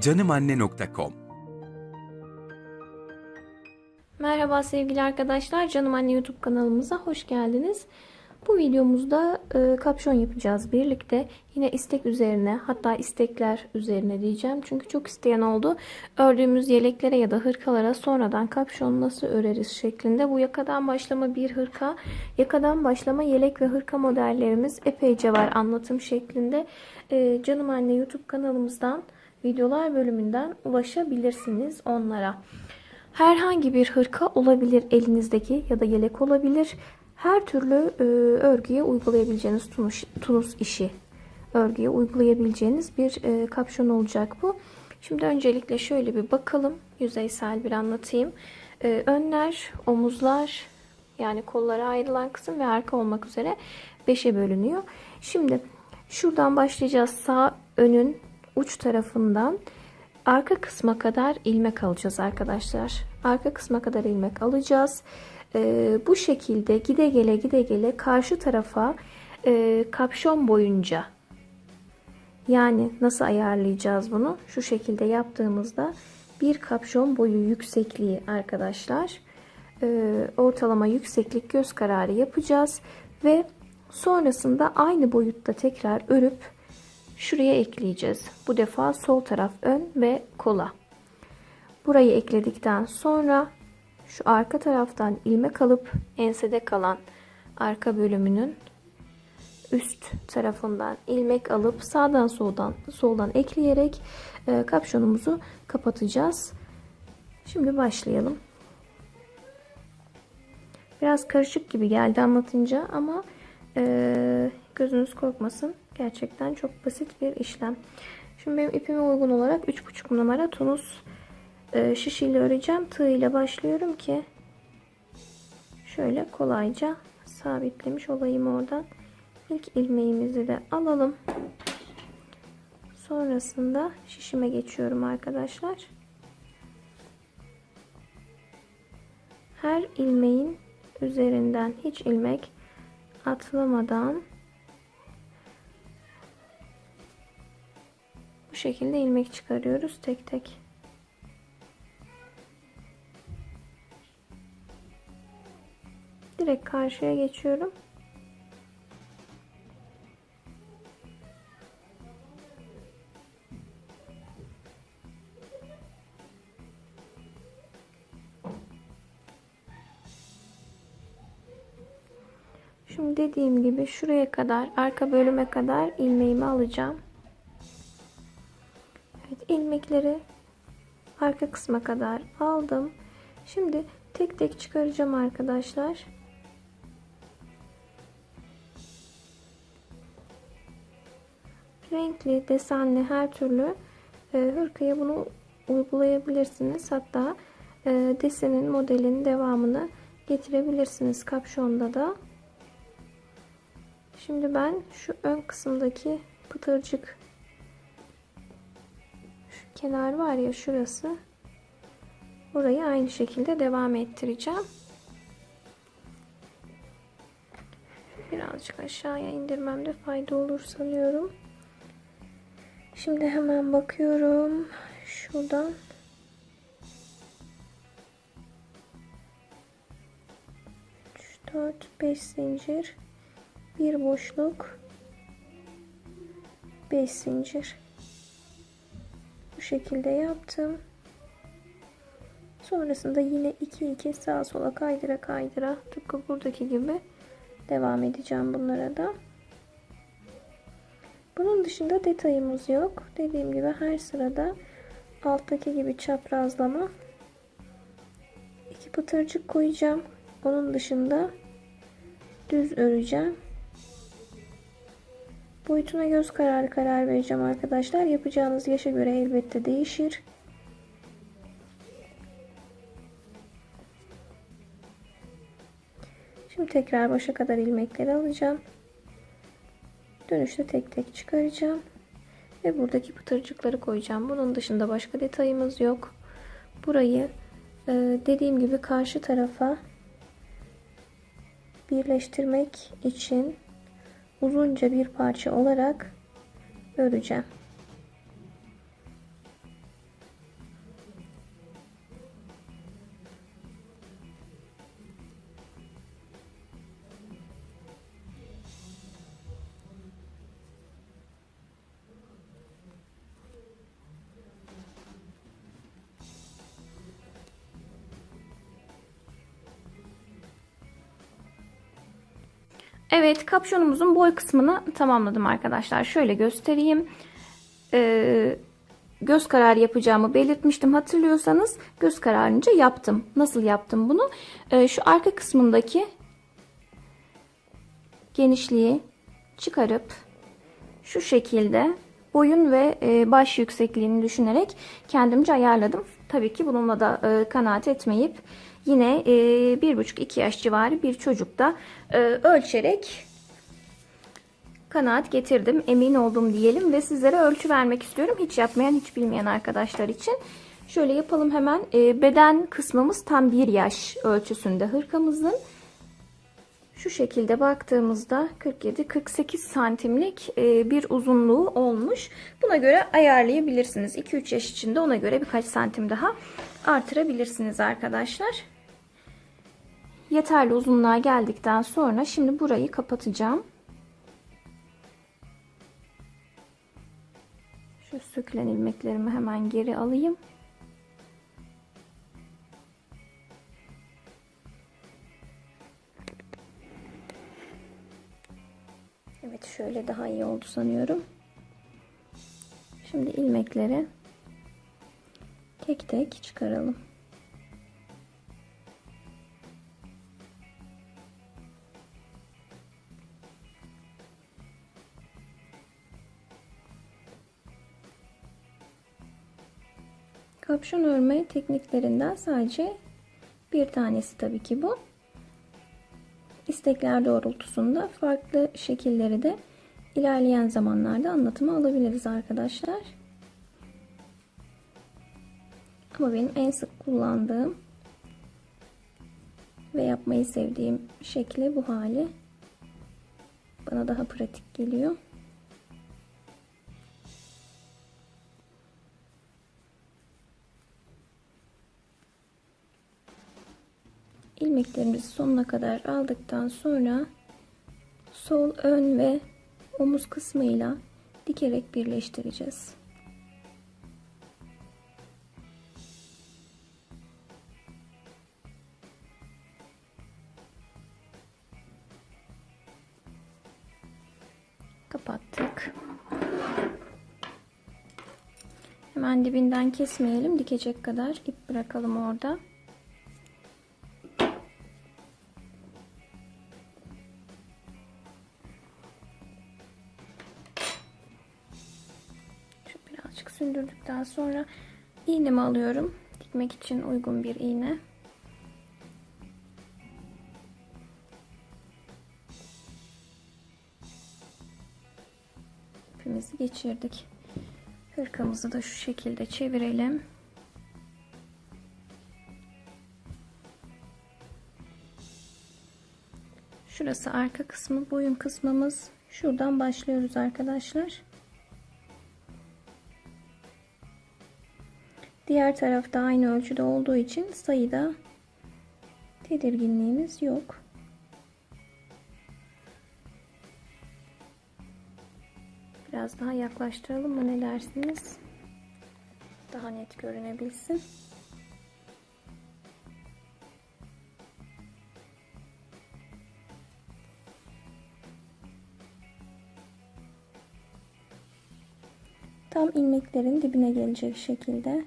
canimanne.com Merhaba sevgili arkadaşlar. Canım Anne YouTube kanalımıza hoş geldiniz. Bu videomuzda e, kapşon yapacağız birlikte. Yine istek üzerine hatta istekler üzerine diyeceğim. Çünkü çok isteyen oldu. Ördüğümüz yeleklere ya da hırkalara sonradan kapşon nasıl öreriz şeklinde. Bu yakadan başlama bir hırka, yakadan başlama yelek ve hırka modellerimiz epeyce var anlatım şeklinde. E, Canım Anne YouTube kanalımızdan videolar bölümünden ulaşabilirsiniz onlara. Herhangi bir hırka olabilir elinizdeki ya da yelek olabilir. Her türlü e, örgüye uygulayabileceğiniz tunus, tunus işi örgüye uygulayabileceğiniz bir e, kapşon olacak bu. Şimdi öncelikle şöyle bir bakalım. Yüzeysel bir anlatayım. E, önler, omuzlar yani kollara ayrılan kısım ve arka olmak üzere 5'e bölünüyor. Şimdi şuradan başlayacağız. Sağ önün uç tarafından arka kısma kadar ilmek alacağız arkadaşlar. Arka kısma kadar ilmek alacağız. Ee, bu şekilde gide gele gide gele karşı tarafa e, kapşon boyunca yani nasıl ayarlayacağız bunu? Şu şekilde yaptığımızda bir kapşon boyu yüksekliği arkadaşlar. Ee, ortalama yükseklik göz kararı yapacağız ve sonrasında aynı boyutta tekrar örüp şuraya ekleyeceğiz. Bu defa sol taraf ön ve kola. Burayı ekledikten sonra şu arka taraftan ilmek alıp ensede kalan arka bölümünün üst tarafından ilmek alıp sağdan soldan soldan ekleyerek e, kapşonumuzu kapatacağız. Şimdi başlayalım. Biraz karışık gibi geldi anlatınca ama e, gözünüz korkmasın. Gerçekten çok basit bir işlem. Şimdi benim ipime uygun olarak 3,5 numara tunus e, şişiyle öreceğim. Tığ ile başlıyorum ki şöyle kolayca sabitlemiş olayım oradan. İlk ilmeğimizi de alalım. Sonrasında şişime geçiyorum arkadaşlar. Her ilmeğin üzerinden hiç ilmek atlamadan şekilde ilmek çıkarıyoruz tek tek. Direkt karşıya geçiyorum. Şimdi dediğim gibi şuraya kadar arka bölüme kadar ilmeğimi alacağım. İlmekleri arka kısma kadar aldım. Şimdi tek tek çıkaracağım arkadaşlar. Renkli, desenli her türlü e, hırkaya bunu uygulayabilirsiniz. Hatta e, desenin modelin devamını getirebilirsiniz kapşonda da. Şimdi ben şu ön kısımdaki pıtırcık kenar var ya şurası burayı aynı şekilde devam ettireceğim. Birazcık aşağıya indirmemde fayda olur sanıyorum. Şimdi hemen bakıyorum. Şuradan 3 4 5 zincir bir boşluk 5 zincir bu şekilde yaptım. Sonrasında yine 2 2 sağa sola kaydıra kaydıra tıpkı buradaki gibi devam edeceğim bunlara da. Bunun dışında detayımız yok. Dediğim gibi her sırada alttaki gibi çaprazlama iki pıtırcık koyacağım. Onun dışında düz öreceğim Boyutuna göz kararı karar vereceğim arkadaşlar. Yapacağınız yaşa göre elbette değişir. Şimdi tekrar başa kadar ilmekleri alacağım. Dönüşte tek tek çıkaracağım. Ve buradaki pıtırcıkları koyacağım. Bunun dışında başka detayımız yok. Burayı e, dediğim gibi karşı tarafa birleştirmek için uzunca bir parça olarak öreceğim. Evet kapşonumuzun boy kısmını tamamladım arkadaşlar. Şöyle göstereyim. Ee, göz kararı yapacağımı belirtmiştim hatırlıyorsanız. Göz kararınca yaptım. Nasıl yaptım bunu? Ee, şu arka kısmındaki genişliği çıkarıp şu şekilde boyun ve e, baş yüksekliğini düşünerek kendimce ayarladım. Tabii ki bununla da e, kanaat etmeyip yine e, bir buçuk iki yaş civarı bir çocukta ölçerek kanaat getirdim. Emin oldum diyelim ve sizlere ölçü vermek istiyorum. Hiç yapmayan, hiç bilmeyen arkadaşlar için. Şöyle yapalım hemen. Beden kısmımız tam bir yaş ölçüsünde hırkamızın. Şu şekilde baktığımızda 47-48 santimlik e, bir uzunluğu olmuş. Buna göre ayarlayabilirsiniz. 2-3 yaş içinde ona göre birkaç santim daha artırabilirsiniz arkadaşlar. Yeterli uzunluğa geldikten sonra şimdi burayı kapatacağım. Şu sökülen ilmeklerimi hemen geri alayım. Evet şöyle daha iyi oldu sanıyorum. Şimdi ilmekleri tek tek çıkaralım. Kapşon örme tekniklerinden sadece bir tanesi tabii ki bu istekler doğrultusunda farklı şekilleri de ilerleyen zamanlarda anlatıma alabiliriz arkadaşlar. Ama benim en sık kullandığım ve yapmayı sevdiğim şekli bu hali. Bana daha pratik geliyor. ilmeklerimizi sonuna kadar aldıktan sonra sol ön ve omuz kısmıyla dikerek birleştireceğiz. Kapattık. Hemen dibinden kesmeyelim. Dikecek kadar ip bırakalım orada. sündürdükten sonra iğnemi alıyorum. Dikmek için uygun bir iğne. Geçirdik. Hırkamızı da şu şekilde çevirelim. Şurası arka kısmı, boyun kısmımız. Şuradan başlıyoruz arkadaşlar. Diğer tarafta aynı ölçüde olduğu için sayıda tedirginliğimiz yok. Biraz daha yaklaştıralım mı ne dersiniz? Daha net görünebilsin. Tam ilmeklerin dibine gelecek şekilde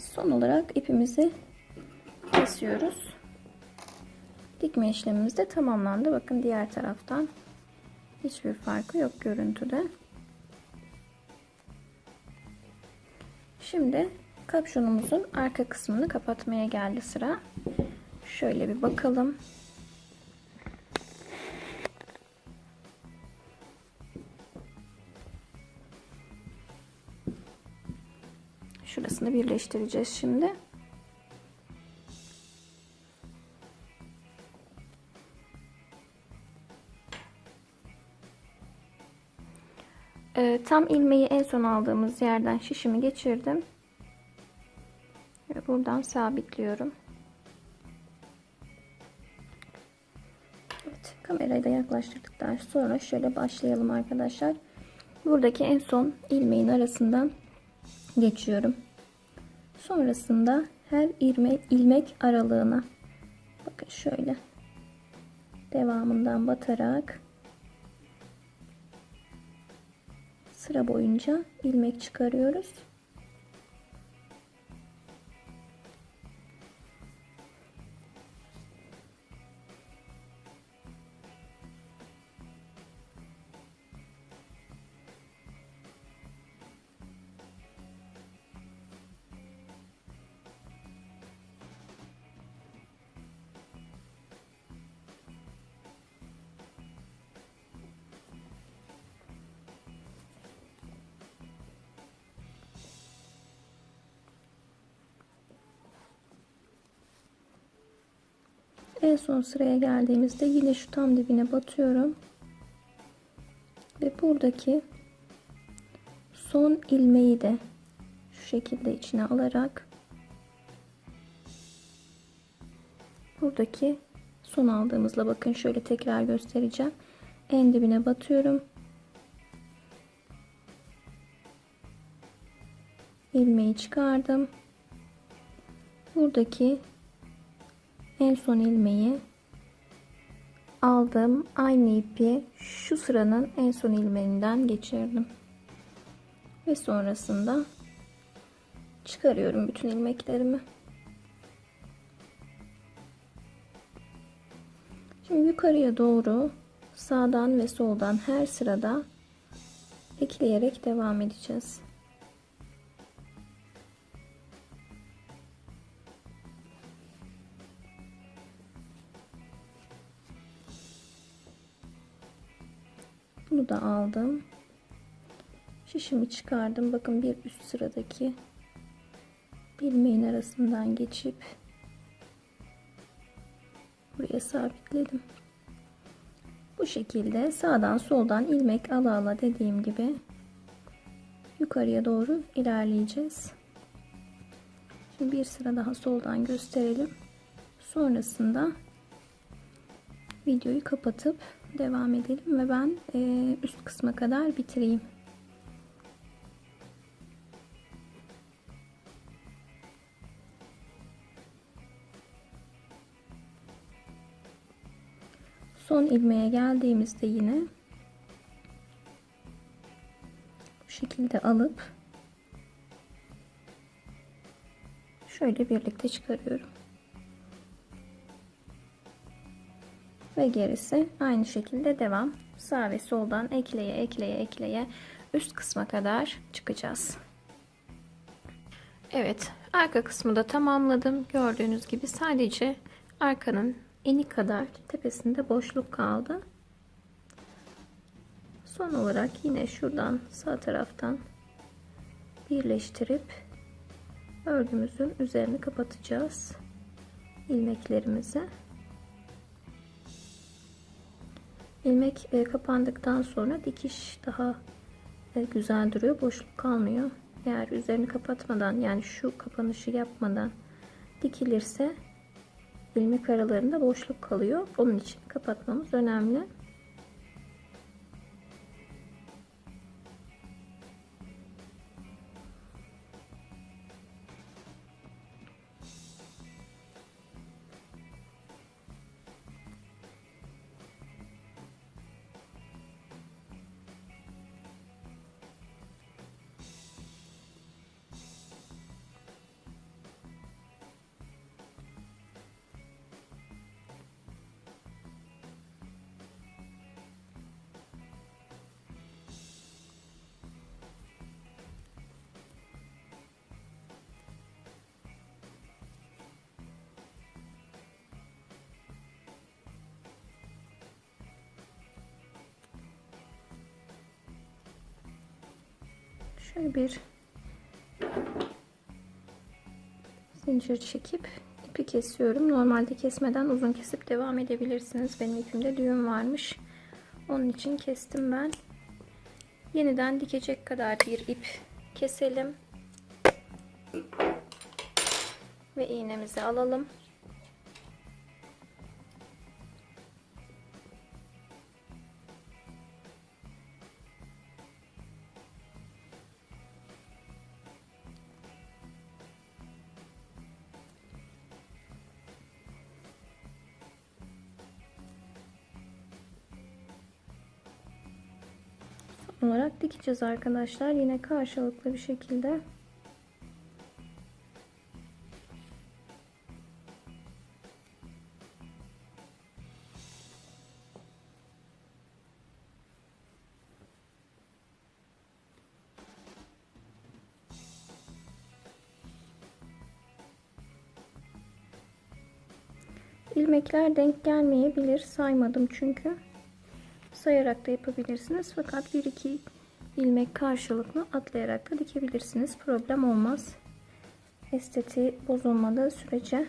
son olarak ipimizi kesiyoruz. Dikme işlemimiz de tamamlandı. Bakın diğer taraftan hiçbir farkı yok görüntüde. Şimdi kapşonumuzun arka kısmını kapatmaya geldi sıra. Şöyle bir bakalım. Şurasını birleştireceğiz şimdi. Ee, tam ilmeği en son aldığımız yerden şişimi geçirdim. Ve buradan sabitliyorum. Evet, kamerayı da yaklaştırdıktan sonra şöyle başlayalım arkadaşlar. Buradaki en son ilmeğin arasından geçiyorum. Sonrasında her ilmek, ilmek aralığına bakın şöyle devamından batarak sıra boyunca ilmek çıkarıyoruz. En son sıraya geldiğimizde yine şu tam dibine batıyorum. Ve buradaki son ilmeği de şu şekilde içine alarak buradaki son aldığımızla bakın şöyle tekrar göstereceğim. En dibine batıyorum. ilmeği çıkardım. Buradaki en son ilmeği aldım. Aynı ipi şu sıranın en son ilmeğinden geçirdim. Ve sonrasında çıkarıyorum bütün ilmeklerimi. Şimdi yukarıya doğru sağdan ve soldan her sırada ekleyerek devam edeceğiz. Bunu da aldım. Şişimi çıkardım. Bakın bir üst sıradaki ilmeğin arasından geçip buraya sabitledim. Bu şekilde sağdan soldan ilmek ala ala dediğim gibi yukarıya doğru ilerleyeceğiz. Şimdi bir sıra daha soldan gösterelim. Sonrasında videoyu kapatıp devam edelim ve ben e, üst kısma kadar bitireyim. Son ilmeğe geldiğimizde yine bu şekilde alıp şöyle birlikte çıkarıyorum. Ve gerisi aynı şekilde devam. Sağ ve soldan ekleye ekleye ekleye üst kısma kadar çıkacağız. Evet, arka kısmı da tamamladım. Gördüğünüz gibi sadece arkanın eni kadar tepesinde boşluk kaldı. Son olarak yine şuradan sağ taraftan birleştirip örgümüzün üzerini kapatacağız ilmeklerimizi. İlmek e, kapandıktan sonra dikiş daha e, güzel duruyor boşluk kalmıyor. Eğer üzerini kapatmadan yani şu kapanışı yapmadan dikilirse ilmek aralarında boşluk kalıyor. Onun için kapatmamız önemli Şöyle bir zincir çekip ipi kesiyorum. Normalde kesmeden uzun kesip devam edebilirsiniz. Benim ipimde düğüm varmış. Onun için kestim ben. Yeniden dikecek kadar bir ip keselim. Ve iğnemizi alalım. Olarak dikeceğiz arkadaşlar. Yine karşılıklı bir şekilde. İlmekler denk gelmeyebilir. Saymadım çünkü sayarak da yapabilirsiniz. Fakat 1-2 ilmek karşılıklı atlayarak da dikebilirsiniz. Problem olmaz. Estetiği bozulmadığı sürece.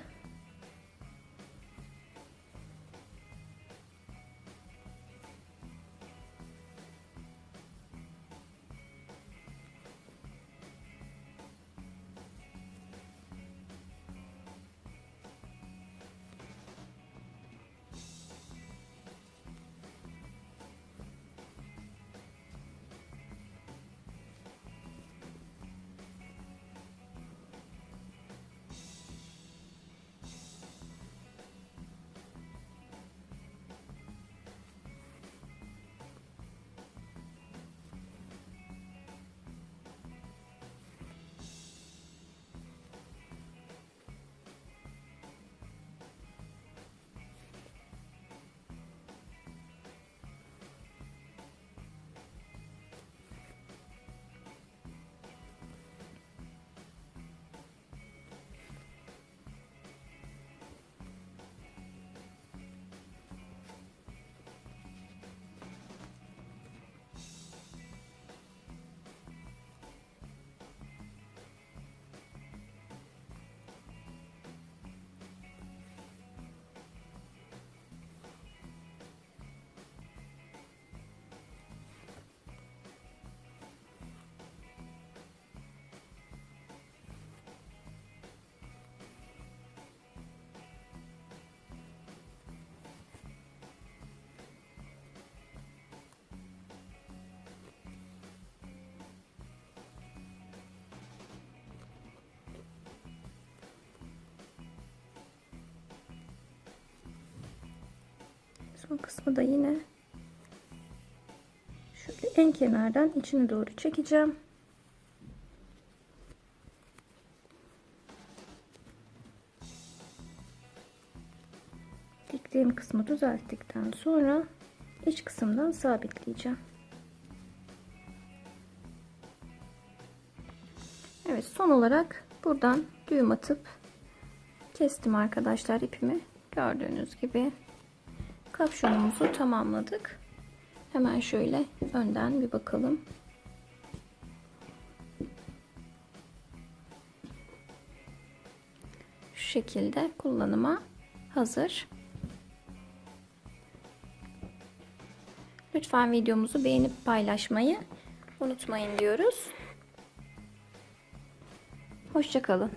Son kısmı da yine şöyle en kenardan içine doğru çekeceğim. Diktiğim kısmı düzelttikten sonra iç kısımdan sabitleyeceğim. Evet son olarak buradan düğüm atıp kestim arkadaşlar ipimi. Gördüğünüz gibi kapşonumuzu tamamladık. Hemen şöyle önden bir bakalım. Şu şekilde kullanıma hazır. Lütfen videomuzu beğenip paylaşmayı unutmayın diyoruz. Hoşçakalın.